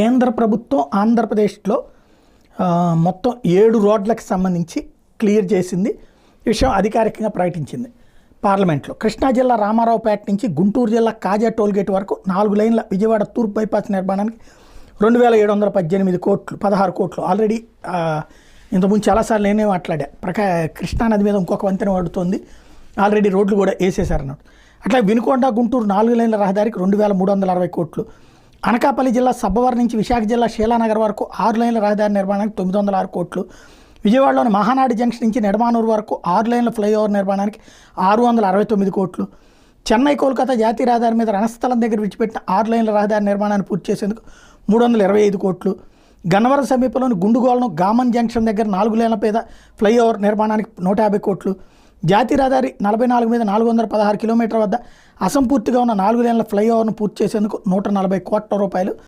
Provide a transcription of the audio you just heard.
కేంద్ర ప్రభుత్వం ఆంధ్రప్రదేశ్లో మొత్తం ఏడు రోడ్లకు సంబంధించి క్లియర్ చేసింది. ఈ విషయం అధికారికంగా ప్రకటించింది పార్లమెంట్లో. కృష్ణా జిల్లా రామారావుపేట నుంచి గుంటూరు జిల్లా కాజా టోల్గేట్ వరకు నాలుగు లైన్ల విజయవాడ తూర్పు బైపాస్ నిర్మాణానికి రెండు వేల ఏడు వందల పద్దెనిమిది కోట్లు పదహారు కోట్లు. ఆల్రెడీ ఇంతకుముందు చాలాసార్లు నేనే మాట్లాడా ప్రకా కృష్ణానది మీద ఇంకొక వంతెన పడుతుంది. ఆల్రెడీ రోడ్లు కూడా వేసేశారన్నట్టు అట్లా వినుకొండ గుంటూరు నాలుగు లైన్ల రహదారికి రెండు వేల మూడు వందల అరవై కోట్లు. అనకాపల్లి జిల్లా సబ్బవరం నుంచి విశాఖ జిల్లా శీలానగర్ వరకు ఆరు లైన్ల రహదారి నిర్మాణానికి తొమ్మిది వందల ఆరు కోట్లు. విజయవాడలోని మహానాడు జంక్షన్ నుంచి నెడమానూరు వరకు ఆరు లైన్ల ఫ్లైఓవర్ నిర్మాణానికి ఆరు వందల అరవై తొమ్మిది కోట్లు. చెన్నై కోల్కతా జాతీయ రహదారి మీద రణస్థలం దగ్గర విడిచిపెట్టిన ఆరు లైన్ల రహదారి నిర్మాణాన్ని పూర్తి చేసేందుకు మూడు వందల ఇరవై ఐదు కోట్లు. గన్నవరం సమీపంలోని గుండుగోలను గామన్ జంక్షన్ దగ్గర నాలుగు లైన్ల మీద ఫ్లైఓవర్ నిర్మాణానికి నూట యాభై కోట్లు. జాతీయ రహదారి నలభై నాలుగు మీద నాలుగు వందల పదహారు కిలోమీటర్ల వద్ద అసంపూర్తిగా ఉన్న నాలుగు లేన్ల ఫ్లైఓవర్ను పూర్తి చేసేందుకు నూట నలభై కోట్ల రూపాయలు